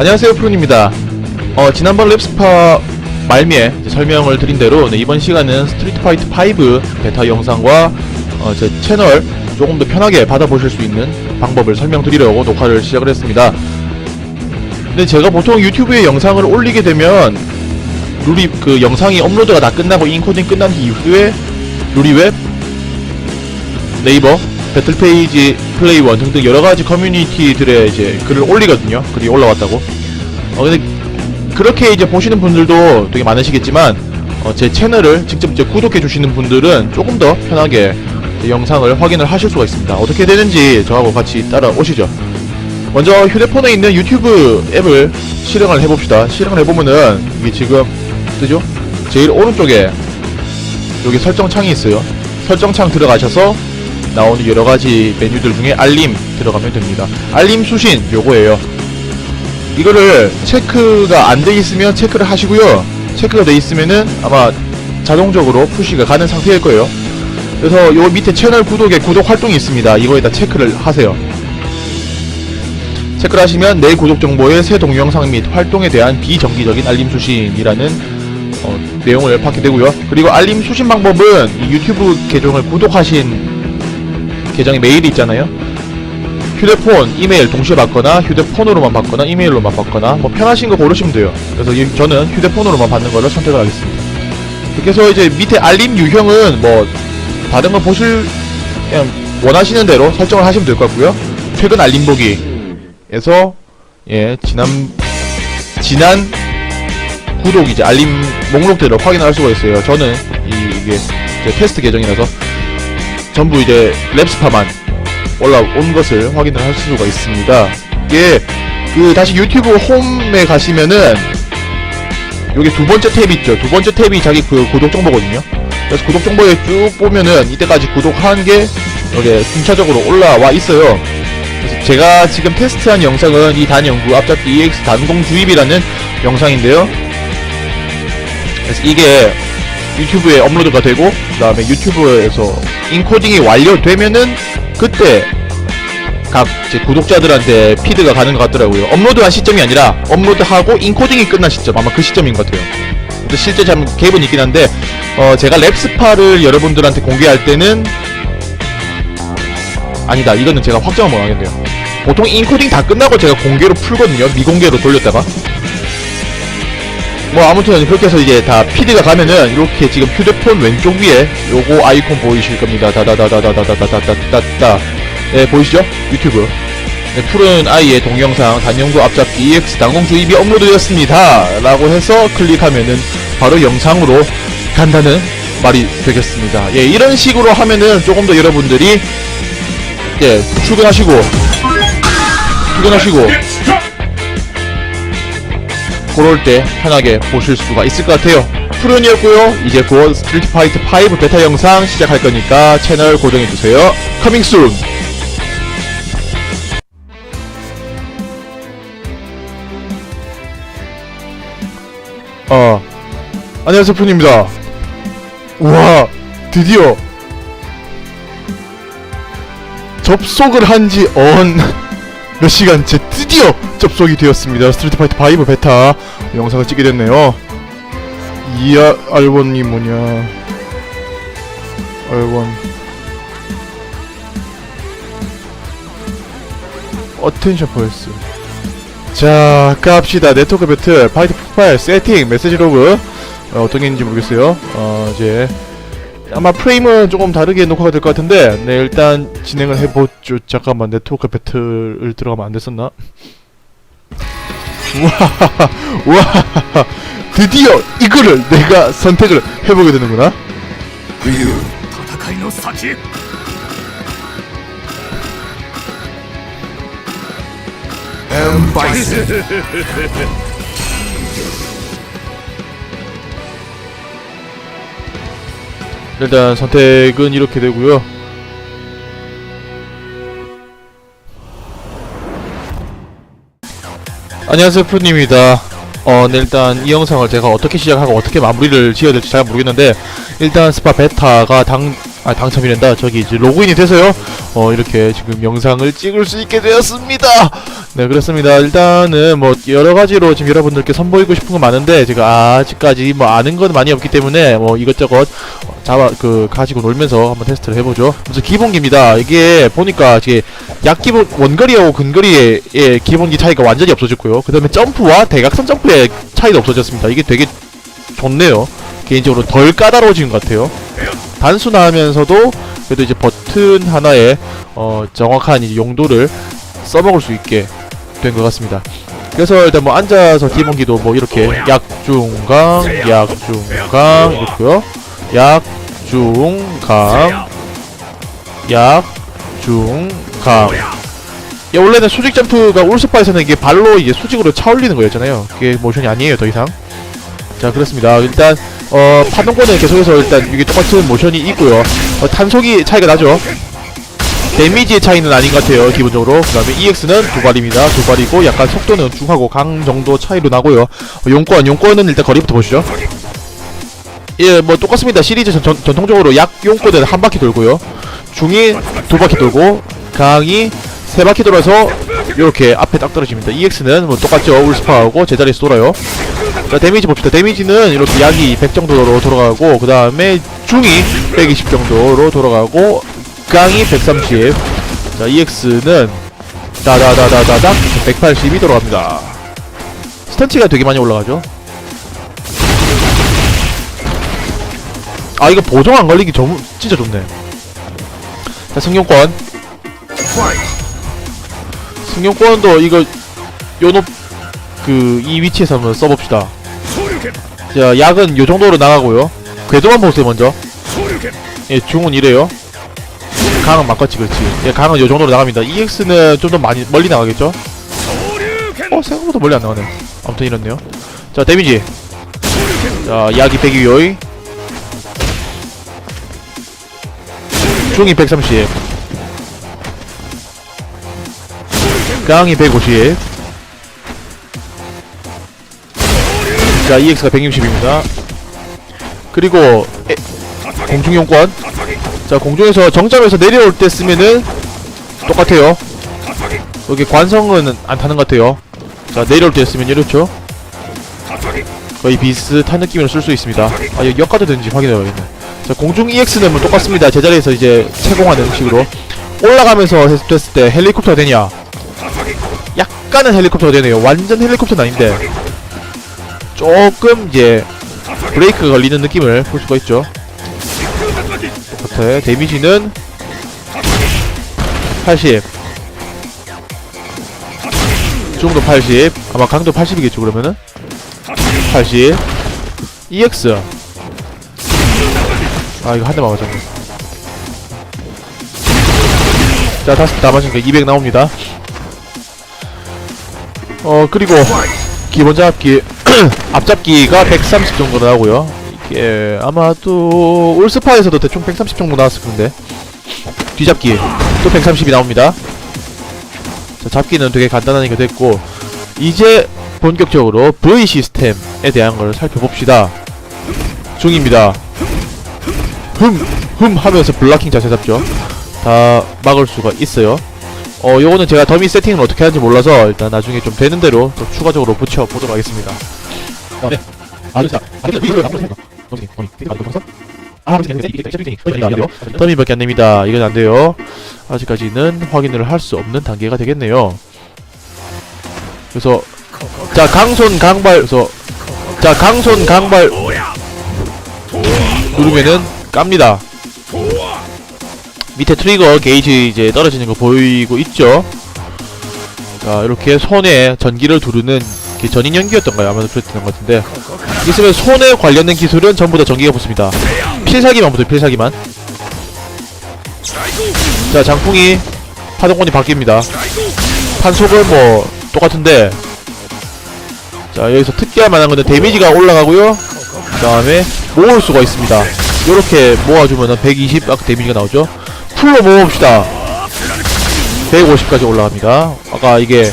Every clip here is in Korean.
안녕하세요 프론입니다. 어, 지난번 랩스파 말미에 설명을 드린 대로 네, 이번 시간은 스트리트 파이트 5 베타 영상과 어, 제 채널 조금 더 편하게 받아보실 수 있는 방법을 설명드리려고 녹화를 시작을 했습니다. 근데 제가 보통 유튜브에 영상을 올리게 되면 루리 그 영상이 업로드가 다 끝나고 인코딩 끝난 이후에 루리웹 네이버 배틀 페이지 플레이원 등등 여러가지 커뮤니티들의 이제 글을 올리거든요. 글이 올라왔다고. 어 근데 그렇게 이제 보시는 분들도 되게 많으시겠지만 어, 제 채널을 직접 이제 구독해 주시는 분들은 조금 더 편하게 영상을 확인을 하실 수가 있습니다. 어떻게 되는지 저하고 같이 따라오시죠. 먼저 휴대폰에 있는 유튜브 앱을 실행을 해봅시다. 실행을 해보면은 이게 지금 뜨죠? 제일 오른쪽에 여기 설정창이 있어요. 설정창 들어가셔서 나오는 여러 가지 메뉴들 중에 알림 들어가면 됩니다. 알림 수신 요거예요. 이거를 체크가 안 돼 있으면 체크를 하시고요. 체크가 돼 있으면은 아마 자동적으로 푸시가 가는 상태일 거예요. 그래서 요 밑에 채널 구독에 구독 활동이 있습니다. 이거에다 체크를 하세요. 체크를 하시면 내 구독 정보의 새 동영상 및 활동에 대한 비정기적인 알림 수신이라는 어, 내용을 받게 되고요. 그리고 알림 수신 방법은 이 유튜브 계정을 구독하신 계정에 메일이 있잖아요. 휴대폰, 이메일 동시에 받거나 휴대폰으로만 받거나 이메일로만 받거나 뭐 편하신 거 고르시면 돼요. 그래서 이- 저는 휴대폰으로만 받는 거를 선택을 하겠습니다. 해서 이제 밑에 알림 유형은 뭐 다른 거 보실 그냥 원하시는 대로 설정을 하시면 될 것 같고요. 최근 알림 보기에서 예 지난 지난 구독 이제 알림 목록들을 확인할 수가 있어요. 저는 이, 이게 제 테스트 계정이라서 전부 이제 랩스파만 올라온 것을 확인을 할 수가 있습니다. 이게 그 다시 유튜브 홈에 가시면은 여기 두 번째 탭 있죠. 두 번째 탭이 자기 그 구독 정보거든요. 그래서 구독 정보에 쭉 보면은 이때까지 구독한 게 여기 순차적으로 올라와 있어요. 그래서 제가 지금 테스트한 영상은 이 단연구 앞잡기 EX 단공 주입이라는 영상인데요. 그래서 이게 유튜브에 업로드가 되고 그 다음에 유튜브에서 인코딩이 완료되면은 그때 각 구독자들한테 피드가 가는 것 같더라고요. 업로드한 시점이 아니라 업로드하고 인코딩이 끝난 시점 아마 그 시점인 것 같아요. 근데 실제 참 갭은 있긴 한데 어 제가 랩스파를 여러분들한테 공개할 때는 아니다 이거는 제가 확정을 못 하겠네요. 보통 인코딩 다 끝나고 제가 공개로 풀거든요. 미공개로 돌렸다가 뭐 아무튼 그렇게 해서 이제 다 PD가 가면은 이렇게 지금 휴대폰 왼쪽 위에 요거 아이콘 보이실 겁니다. 다다다다다다다다다다다. 네 보이시죠? 유튜브. 네, 푸른 아이의 동영상 단연구 앞잡기 EX 단공 주 입이 업로드되었습니다. 라고 해서 클릭하면은 바로 영상으로 간다는 말이 되겠습니다. 예, 이런 식으로 하면은 조금 더 여러분들이 예, 출근하시고 출근하시고 그럴 때 편하게 보실 수가 있을 것 같아요. 푸른이었고요. 이제 곧 스트리트 파이트 5 베타 영상 시작할 거니까 채널 고정해주세요. 커밍 순! 어, 안녕하세요 푸른입니다. 우와, 드디어 접속을 한지 언 몇 시간째 드디어 접속이 되었습니다. 스트리트 파이트 5 베타 영상을 찍게 됐네요. 이야 알원이 뭐냐? 알원 어텐션 포스 자 갑시다 네트워크 배틀 파이트 폭발 세팅 메시지 로그 어, 어떤 게 있는지 모르겠어요 어 이제 아마 프레임은 조금 다르게 녹화가 될 것 같은데 네 일단 진행을 해보죠. 잠깐만 네트워크 배틀을 들어가면 안 됐었나? 우와 우와 드디어 이거를 내가 선택을 해보게 되는구나. 음, 엠바이스. 일단 선택은 이렇게 되고요. 안녕하세요 푸님입니다. 어, 네, 일단 이 영상을 제가 어떻게 시작하고 어떻게 마무리를 지어야 될지 잘 모르겠는데 일단 스파 베타가 당, 아, 당첨이란다. 저기 이제 로그인이 돼서요. 어, 이렇게 지금 영상을 찍을 수 있게 되었습니다 네 그렇습니다. 일단은 뭐 여러가지로 지금 여러분들께 선보이고 싶은 건 많은데 제가 아직까지 뭐 아는 건 많이 없기 때문에 뭐 이것저것 잡아 그 가지고 놀면서 한번 테스트를 해보죠. 그래서 기본기입니다. 이게 보니까 이게 약 기본 원거리하고 근거리의 예, 기본기 차이가 완전히 없어졌고요. 그 다음에 점프와 대각선 점프의 차이도 없어졌습니다. 이게 되게 좋네요. 개인적으로 덜 까다로워진 것 같아요. 단순하면서도 그래도 이제 버튼 하나에 어 정확한 용도를 써먹을 수 있게 된 것 같습니다. 그래서 일단 뭐 앉아서 기본기도 뭐 이렇게 약중강, 약중강 이렇고요. 약중강, 약중강. 예, 원래는 수직 점프가 울스파에서는 이게 발로 이제 수직으로 차올리는 거였잖아요. 그게 모션이 아니에요, 더 이상. 자, 그렇습니다. 일단 어 파동권은 계속해서 일단 이게 똑같은 모션이 있고요. 어, 탄속이 차이가 나죠. 데미지의 차이는 아닌 것 같아요 기본적으로. 그 다음에 EX는 두 발입니다. 두 발이고 약간 속도는 중하고 강 정도 차이로 나고요. 어, 용권 용권은 일단 거리부터 보시죠. 예 뭐 똑같습니다. 시리즈 전, 전, 전통적으로 약 용권은 한 바퀴 돌고요. 중이 두 바퀴 돌고 강이 세 바퀴 돌아서 이렇게 앞에 딱 떨어집니다. EX는 뭐 똑같죠. 울스파하고 제자리에서 돌아요. 자 데미지 봅시다. 데미지는 이렇게 약이 100 정도로 돌아가고 그 다음에 중이 120 정도로 돌아가고 직강이 130. 자, EX는 따다다다다닥 182 돌아갑니다. 스턴치가 되게 많이 올라가죠. 아 이거 보정 안 걸리기 좀 진짜 좋네. 자, 승용권. 승용권도 이거 요놈 그이 위치에서 한번 써봅시다. 자, 약은 요 정도로 나가고요. 궤도만 보세요 먼저. 예, 중은 이래요. 강은 막았지 그렇지. 예, 강은 요 정도로 나갑니다. EX는 좀 더 많이 멀리 나가겠죠? 어 생각보다 멀리 안 나가네. 아무튼 이렇네요. 자 데미지. 자 야기 빼기 요이 중이 130 강이 150자 EX가 160입니다. 그리고 공중용권. 자 공중에서 정점에서 내려올 때 쓰면은 똑같아요. 여기 관성은 안 타는 것 같아요. 자 내려올 때 쓰면 이렇죠? 거의 비슷한 느낌으로 쓸 수 있습니다. 아 여기 역가도 되는지 확인해봐야겠네. 자 공중 EX는 뭐 똑같습니다. 제자리에서 이제 채공하는 식으로. 올라가면서 했을 때 헬리콥터가 되냐? 약간은 헬리콥터가 되네요. 완전 헬리콥터는 아닌데. 조금 이제 브레이크 걸리는 느낌을 볼 수가 있죠. 버터에 데미지는 80 이쪽도 80 아마 강도 80이겠죠 그러면은? 80 EX 아 이거 한 대 맞았잖아. 자 다시 남아진 게200 나옵니다. 어 그리고 기본 잡기 앞잡기가 130 정도 나오고요. 이게 아마도 올스파에서도 대충 130 정도 나왔을 건데 뒤잡기 또 130이 나옵니다 자 잡기는 되게 간단하니까 됐고 이제 본격적으로 V 시스템에 대한 걸 살펴봅시다. 중입니다. 흠! 흠! 하면서 블락킹 자세 잡죠. 다 막을 수가 있어요. 어, 요거는 제가 더미 세팅을 어떻게 하는지 몰라서 일단 나중에 좀 되는 대로 또 추가적으로 붙여보도록 하겠습니다. 네. 아, 자, 덤이 밖에 안됩니다. 이건 안돼요. 아직까지는 확인을 할 수 없는 단계가 되겠네요. 그래서 자 강손 강발 그래서 자 강손 강발. 누르면은 깝니다. 밑에 트리거 게이지 이제 떨어지는 거 보이고 있죠? 자 이렇게 손에 전기를 두르는 그 전인 연기였던가요? 아마도 그랬던 것 같은데. 있으면 손에 관련된 기술은 전부 다 전기가 붙습니다. 필살기만 붙어요 필살기만. 자 장풍이 파동권이 바뀝니다. 판속은 뭐 똑같은데. 자 여기서 특기할 만한 건데 데미지가 올라가고요. 그 다음에 모을 수가 있습니다. 이렇게 모아주면 120 아까 데미지가 나오죠. 풀로 모읍시다. 150까지 올라갑니다. 아까 이게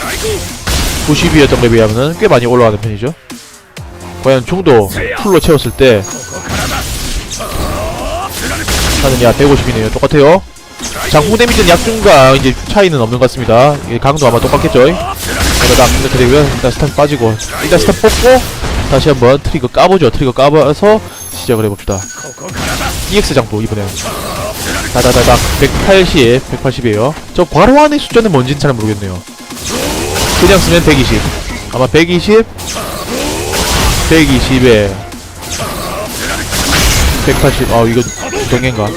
90이었던 거에 비하면은 꽤 많이 올라가는 편이죠 과연 중도 풀로 채웠을 때 하느냐 150이네요 똑같아요 장풍 데미지는 약중과 이제 차이는 없는 것 같습니다. 예, 강도 아마 똑같겠죠. 그러다 이렇게 되고요. 일단 스탄 빠지고 일단 스탄 뽑고 다시 한번 트리거 까보죠. 트리거 까봐서 시작을 해봅시다. EX 장부 이번엔 다다다닥 180, 180이에요. 저 괄호 안의 숫자는 뭔지는 잘 모르겠네요. 그냥 쓰면 120. 아마 120, 120에. 180. 아 이거 동인가?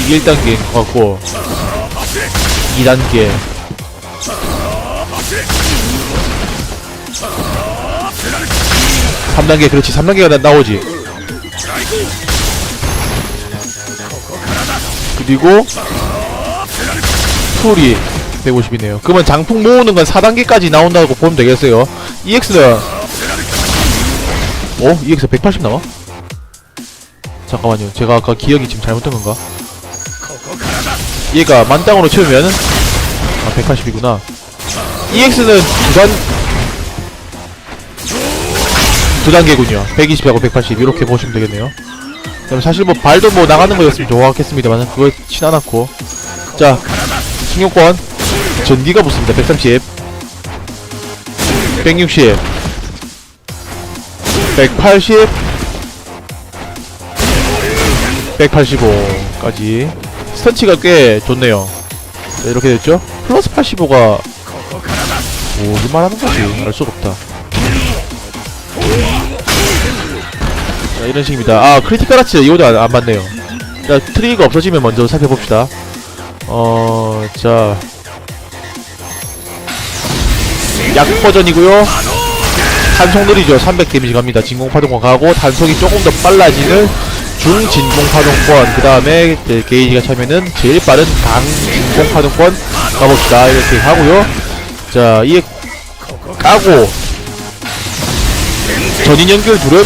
이게 1단계인 것 같고. 2단계 삼단계 그렇지. 3단계가 나오지. 그리고 풀이 150이네요. 그러면 장풍 모으는 건 4단계까지 나온다고 보면 되겠어요. EX는 어? EX 180 나와? 잠깐만요. 제가 아까 기억이 지금 잘못된 건가? 얘가 만땅으로 채우면은 아 180이구나. EX는 두단 두 단계군요. 120하고 180 이렇게 보시면 되겠네요. 그럼 사실 뭐 발도 뭐 나가는 거였으면 좋았겠습니다만 그거 않고 자 승용권 전기가 붙습니다. 130 160 180 185까지. 스턴치가 꽤 좋네요. 자, 이렇게 됐죠? 플러스 85가 뭐를 말하는 거지. 알 수가 없다. 자 이런 식입니다. 아 크리티컬 아츠 이거도 안, 안 맞네요. 자 트리가 없어지면 먼저 살펴봅시다. 어 자 약 버전이고요. 탄속 느리죠. 300 데미지 갑니다. 진공파동권 가고 단속이 조금 더 빨라지는 중진공파동권. 그 다음에 게이지가 차면은 제일 빠른 강진공파동권 가봅시다. 이렇게 하고요. 자 이에 까고 전인 연결 둘은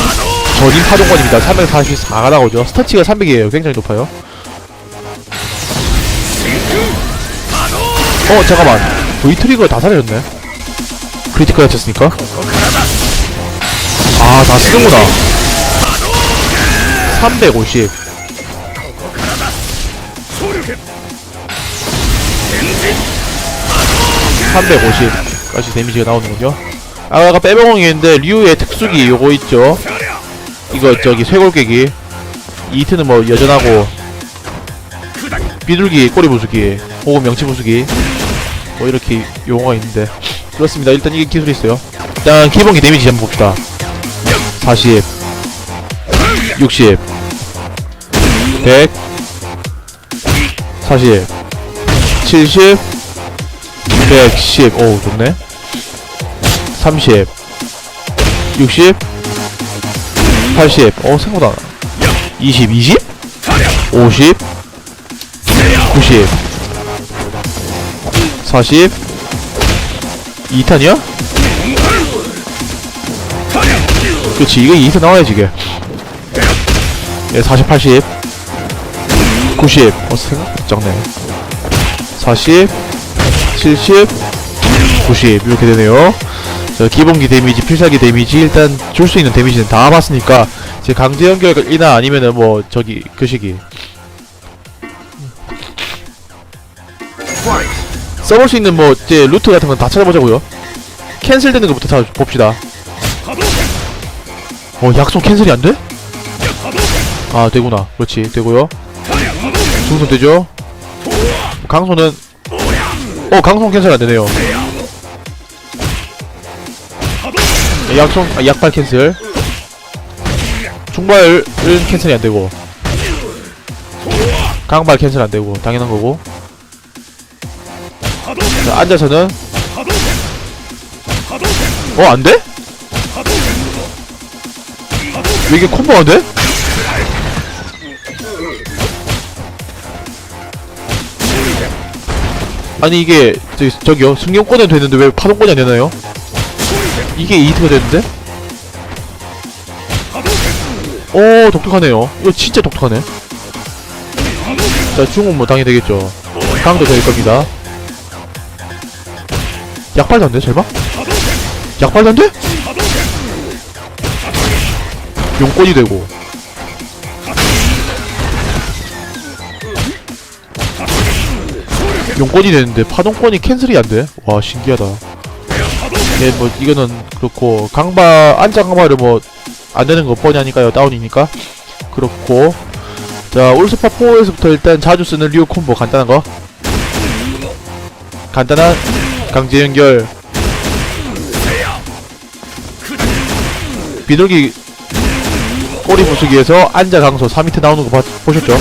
전인 파동권입니다. 344가 나오죠. 스타치가 300이에요. 굉장히 높아요. 어 잠깐만. V 트리거 다 사라졌네 크리티컬 쳤으니까? 아 다 쓰는구나. 350 350까지 데미지가 나오는군요. 아, 아까 빼먹은 게 있는데 류의 특수기 요거 있죠? 이거 저기 쇄골깨기. 이트는 뭐 여전하고. 비둘기 꼬리 부수기. 혹은 명치 부수기. 뭐 이렇게 용어가 있는데 그렇습니다. 일단 이게 기술이 있어요. 일단 기본기 데미지 한번 봅시다. 40 60 100 40 70 110 오우 좋네. 30 60 80 어 생각보다 20 20 50 90 40 2탄이야? 그치 이거 2탄 나와야지 이게. 예, 40 80 90 어 생각보다 작네 40 70 90 이렇게 되네요. 자, 기본기 데미지, 필살기 데미지 일단 줄 수 있는 데미지는 다 봤으니까 이제 강제 연결이나 아니면은 뭐 저기 그 시기 써볼 수 있는 뭐 이제 루트 같은 건 다 찾아보자고요. 캔슬되는 것부터 다 봅시다. 어 약속 캔슬이 안 돼? 아 되구나. 그렇지 되고요. 중선 되죠? 강소는 어 강성 캔슬 안 되네요. 네, 약속 아, 약발 캔슬. 중발은 캔슬이 안 되고. 강발 캔슬 안 되고 당연한 거고. 자 앉아서는 어 안 돼? 왜 이게 콤보 안 돼? 아니 이게 저기 저기요 승용권은 되는데 왜 파동권이 안 되나요? 이게 이트가 되는데? 오 독특하네요 이거 진짜 독특하네 자 중은 뭐 당연히 되겠죠 강도 될 겁니다 약발도 안 돼, 설마? 약발도 안 돼? 용건이 되고 용건이 되는데 파동권이 캔슬이 안 돼? 와 신기하다 네 뭐 이거는 그렇고 강바 안장 강바를 뭐 안되는 거 뻔히 하니까요 다운이니까 그렇고 자 올스파 4에서부터 일단 자주 쓰는 리오 콤보 간단한 거 간단한 강제 연결 비둘기 꼬리 부수기에서 안자 강소 4m 나오는 거 봐, 보셨죠?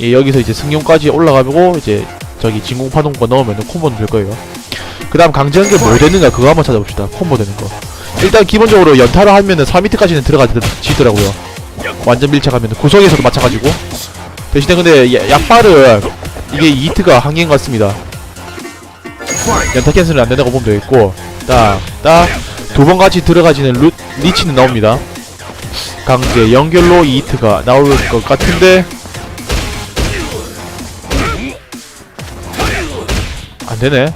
예, 여기서 이제 승용까지 올라가고 이제 저기 진공 파동권 넣으면 콤보는 될 거예요. 그 다음 강제 연결 뭐 되는가 그거 한번 찾아봅시다. 콤보 되는 거. 일단 기본적으로 연타를 하면은 4m까지는 들어가지더라고요. 완전 밀착하면 구석에서도 마찬가지고. 대신에 근데 야- 약발은 이게 2트가 한계인 것 같습니다. 연타 캔슬은 안 된다고 보면 되겠고, 딱, 딱, 두 번 같이 들어가지는 루, 리치는 나옵니다. 강제 연결로 2트가 나올 것 같은데, 안 되네.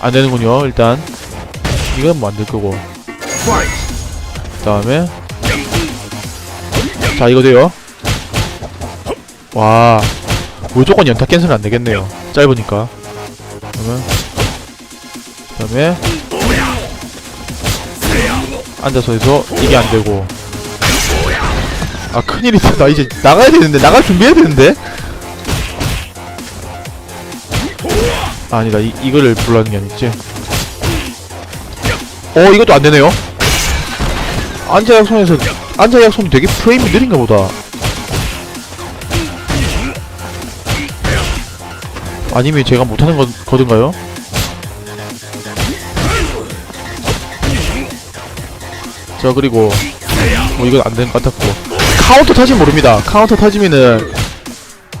안 되는군요, 일단. 이건 뭐 안될 거고. 그 다음에. 자, 이거 돼요. 와. 무조건 연타 캔슬은 안 되겠네요. 짧으니까. 그러면. 그 다음에. 앉아서 해서 이게 안 되고. 아, 큰일이다. 나 이제 나가야 되는데, 나갈 준비해야 되는데? 아, 아니다. 이, 이거를 불러는 게 아니지. 어, 이것도 안 되네요. 안자 약손에서, 안자 약손이 되게 프레임이 느린가 보다. 아니면 제가 못하는 거, 거든가요? 자, 그리고, 뭐, 이건 안 되는 것 같았고. 카운터 터지면 모릅니다. 카운터 터지면은,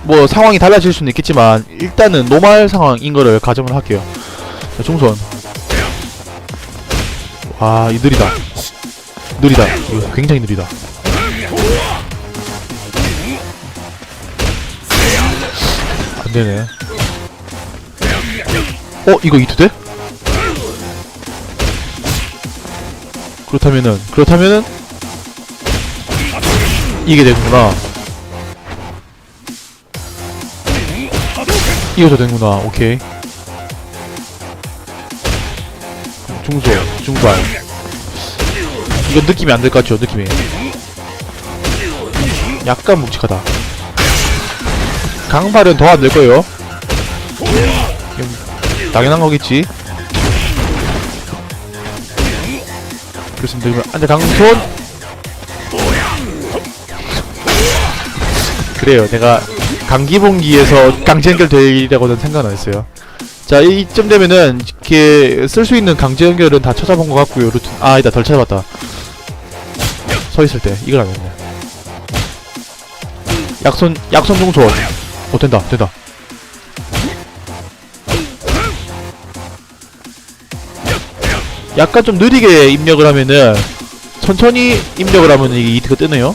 뭐, 상황이 달라질 수는 있겠지만, 일단은 노말 상황인 거를 가정을 할게요. 자, 중선. 와, 이 느리다. 느리다. 이거 굉장히 느리다. 안 되네. 어, 이거 이투 돼? 그렇다면은, 그렇다면은, 이게 되는구나. 이어져 되는구나. 오케이. 중소, 중발. 이건 느낌이 안 될 것 같죠? 느낌이. 약간 묵직하다. 강발은 더 안 될 거예요. 당연한 거겠지. 그렇습니다. 그러면 안돼 강손. 그래요. 내가 강기봉기에서 강제 연결 되리라고는 생각 안 했어요. 자, 이쯤 되면은 이렇게 쓸 수 있는 강제 연결은 다 찾아본 것 같고요. 루트 아, 아니다. 덜 찾아봤다. 서 있을 때 이걸 안 했네. 약손 약손 중손. 어 된다. 된다. 약간 좀 느리게 입력을 하면은 천천히 입력을 하면 이게 이트가 뜨네요.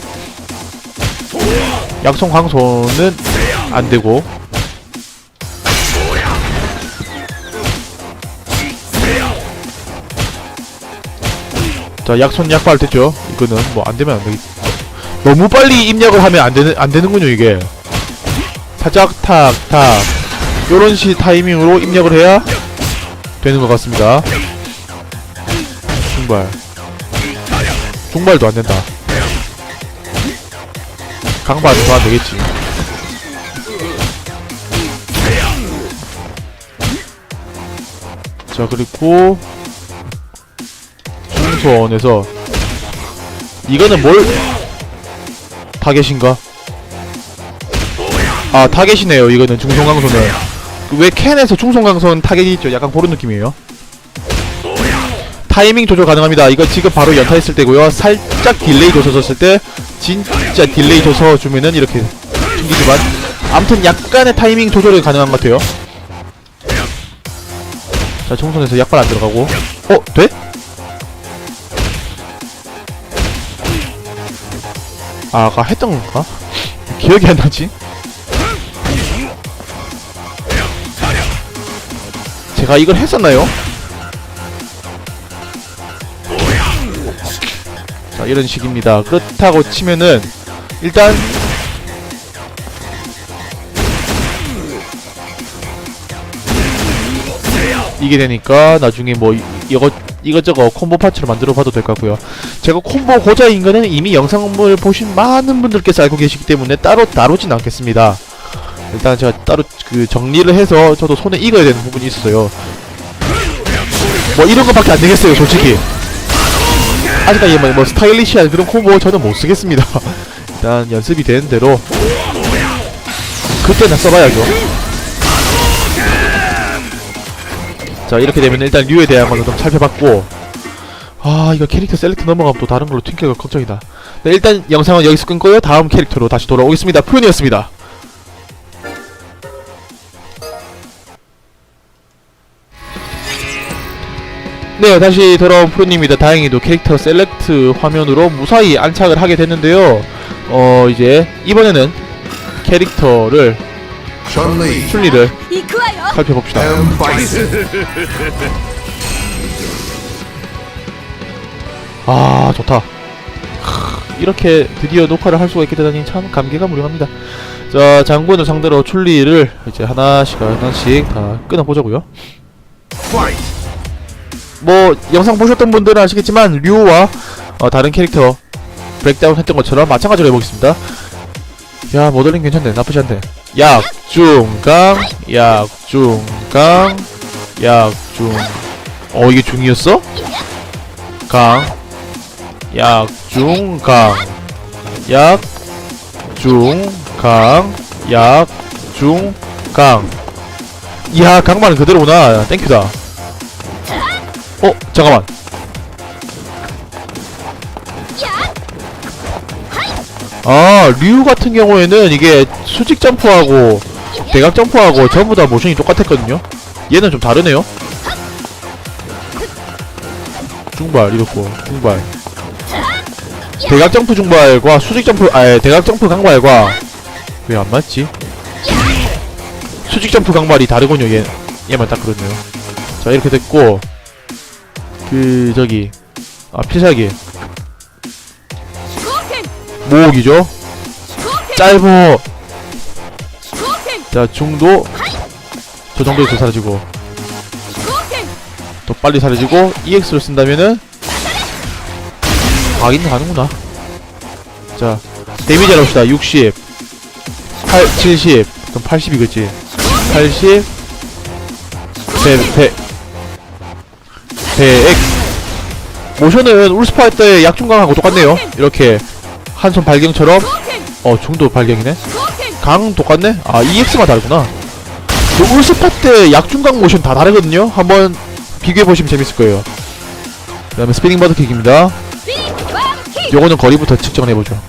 약손 광손은 안 되고. 자 약손 약발 됐죠? 이거는 뭐 안되면 안되겠 너무 빨리 입력을 하면 안되는 안되는군요 이게. 살짝 탁탁. 요런 시 타이밍으로 입력을 해야 되는 것 같습니다 중발. 중발도 안된다. 강발은 더 안되겠지. 자 그리고 중소원에서 이거는 뭘 타겟인가? 아 타겟이네요 이거는 중성강선은 왜 캔에서 중성강선 타겟이 있죠? 약간 그런 느낌이에요 타이밍 조절 가능합니다 이거 지금 바로 연타했을 때고요 살짝 딜레이 줘서 줬을 때 진짜 딜레이 줘서 주면은 이렇게 튕기지만 아무튼 약간의 타이밍 조절이 가능한 것 같아요 자 총선에서 약발 안 들어가고 어? 돼? 아, 아까 했던 건가? 기억이 안 나지? 제가 이걸 했었나요? 이런 식입니다. 그렇다고 치면은 일단 이게 되니까 나중에 뭐 이것 이것저것 콤보 파츠를 만들어 봐도 될 것 같고요. 제가 콤보 고자인 거는 이미 영상을 보신 많은 분들께서 알고 계시기 때문에 따로 다루진 않겠습니다. 일단 제가 따로 그 정리를 해서 저도 손에 익어야 되는 부분이 있어요. 뭐 이런 것밖에 안 되겠어요, 솔직히. 아직까지 뭐, 뭐 스타일리시한 그런 콤보 저는 못 쓰겠습니다. 일단 연습이 되는 대로 그때나 써봐야죠. 자 이렇게 되면 일단 류에 대한 걸로 좀 살펴봤고 아 이거 캐릭터 셀렉트 넘어가면 또 다른 걸로 튕겨가 걱정이다. 네, 일단 영상은 여기서 끊고요. 다음 캐릭터로 다시 돌아오겠습니다. 푸현이었습니다. 네 다시 돌아온 프로님입니다. 다행히도 캐릭터 셀렉트 화면으로 무사히 안착을 하게 됐는데요. 어 이제 이번에는 캐릭터를 순리를 아, 살펴봅시다. 음, 아 좋다. 이렇게 드디어 녹화를 할 수가 있게 되다니 참 감개가 무료합니다. 자 장군을 상대로 출리를 이제 하나씩 하나씩 다 끊어보자고요. 파이트! 뭐 영상 보셨던 분들은 아시겠지만 류와 어, 다른 캐릭터 브렉다운 했던 것처럼 마찬가지로 해보겠습니다. 야 모델링 괜찮네 나쁘지 않네. 약, 중, 강, 약, 중, 강, 약, 중. 어 이게 중이었어? 강, 약, 중, 강, 약, 중, 강, 약, 중, 강. 이야 강만은 그대로구나. 땡큐다. 어 잠깐만. 아 류 같은 경우에는 이게 수직 점프하고 대각 점프하고 전부 다 모션이 똑같았거든요. 얘는 좀 다르네요. 중발 이렇고 중발. 대각 점프 중발과 수직 점프 아 대각 점프 강발과 왜 안 맞지? 수직 점프 강발이 다르군요. 얘 얘만 딱 그렇네요. 자 이렇게 됐고 그 저기 아 필살기. 모으기죠? 짧어 자 중도. 저 정도에서 사라지고. 더 빨리 사라지고 EX를 쓴다면은 가긴 가는구나. 자 데미지 알봅시다. 60 8, 70 그럼 80이겠지. 80 100, 100 앞에 X. 모션은 울스파 할 때 약중강하고 똑같네요. 이렇게 한 손 발경처럼. 어 중도 발경이네. 강 똑같네? 아 EX만 다르구나. 그 울스파 때 약중강 모션 다 다르거든요. 한번 비교해보시면 재밌을 거예요. 그 다음에 스피닝 바드킥입니다. 요거는 거리부터 측정을 해보죠.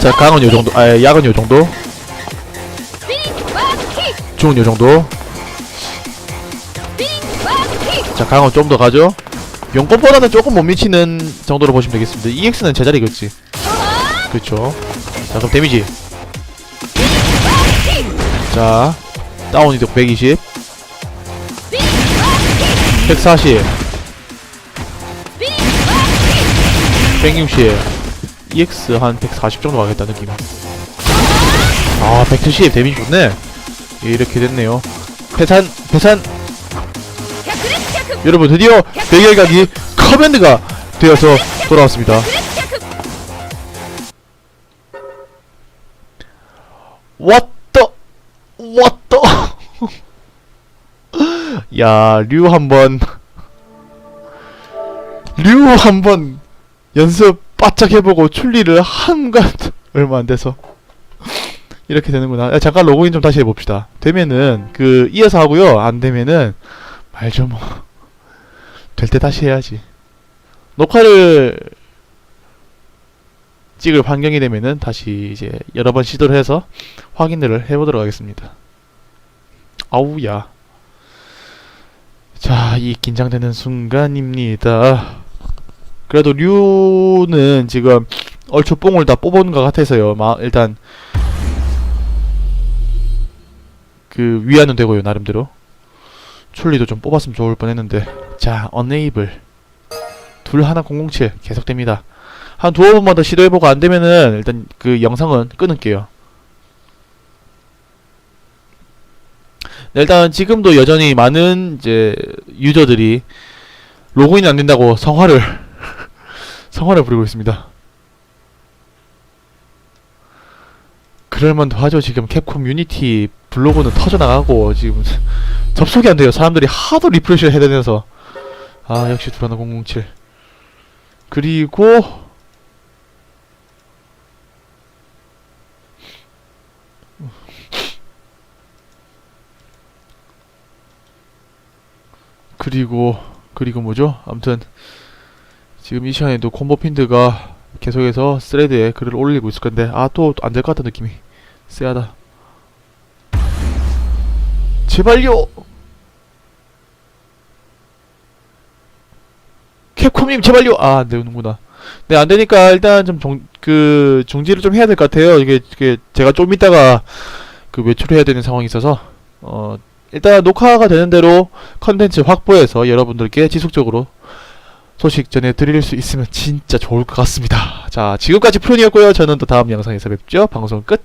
자 강은 요정도. 아 약은 요정도. 중은 요정도. 자 강호 좀 더 가죠? 용꽃보다는 조금 못 미치는 정도로 보시면 되겠습니다. EX는 제자리 그렇지 그렇죠 자 그럼 데미지. 자 다운 이득 120 140 160 EX 한 140 정도 가겠다 느낌 아 170 데미지 좋네. 이렇게 됐네요. 배산 배산. 여러분 드디어 대결각이 커맨드가 되어서 돌아왔습니다. 왔다 왔다 야류 한번 류 한번 연습 바짝 해보고 출리를 한간 얼마 안 돼서 이렇게 되는구나. 야, 잠깐 로그인 좀 다시 해봅시다. 되면은 그 이어서 하고요. 안 되면은 말 좀 될 때 다시 해야지. 녹화를 찍을 환경이 되면은 다시 이제 여러 번 시도를 해서 확인을 해보도록 하겠습니다. 아우야. 자, 이 긴장되는 순간입니다. 그래도 류는 지금 얼추 뽕을 다 뽑은 것 같아서요. 마, 일단 그 위안은 되고요, 나름대로. 출리도 좀 뽑았으면 좋을 뻔했는데. 자, 언네이블 둘 하나 007 계속됩니다. 한 두어 번만 더 시도해보고 안 되면은 일단 그 영상은 끊을게요. 일단 지금도 여전히 많은 이제 유저들이 로그인이 안 된다고 성화를 성화를 부리고 있습니다. 그럴만도 하죠. 지금 캡콤 유니티 블로그는 터져 나가고 지금 접속이 안 돼요. 사람들이 하도 리프레시를 해야 되면서 아 역시 두라노 007 그리고 그리고 그리고 뭐죠? 아무튼 지금 이 시간에도 콤보핀드가 계속해서 스레드에 글을 올리고 있을 건데 아 또 안 될 것 같은 느낌이 쎄하다 제발요 캡콤님 제발요 아 안 되는구나 네 안 되니까 일단 좀 종 그 중지를 좀 해야 될 것 같아요 이게, 이게 제가 좀 이따가 그 외출해야 되는 상황이 있어서 어 일단 녹화가 되는 대로 컨텐츠 확보해서 여러분들께 지속적으로 소식 전해 드릴 수 있으면 진짜 좋을 것 같습니다. 자, 지금까지 프론이었고요. 저는 또 다음 영상에서 뵙죠. 방송 끝.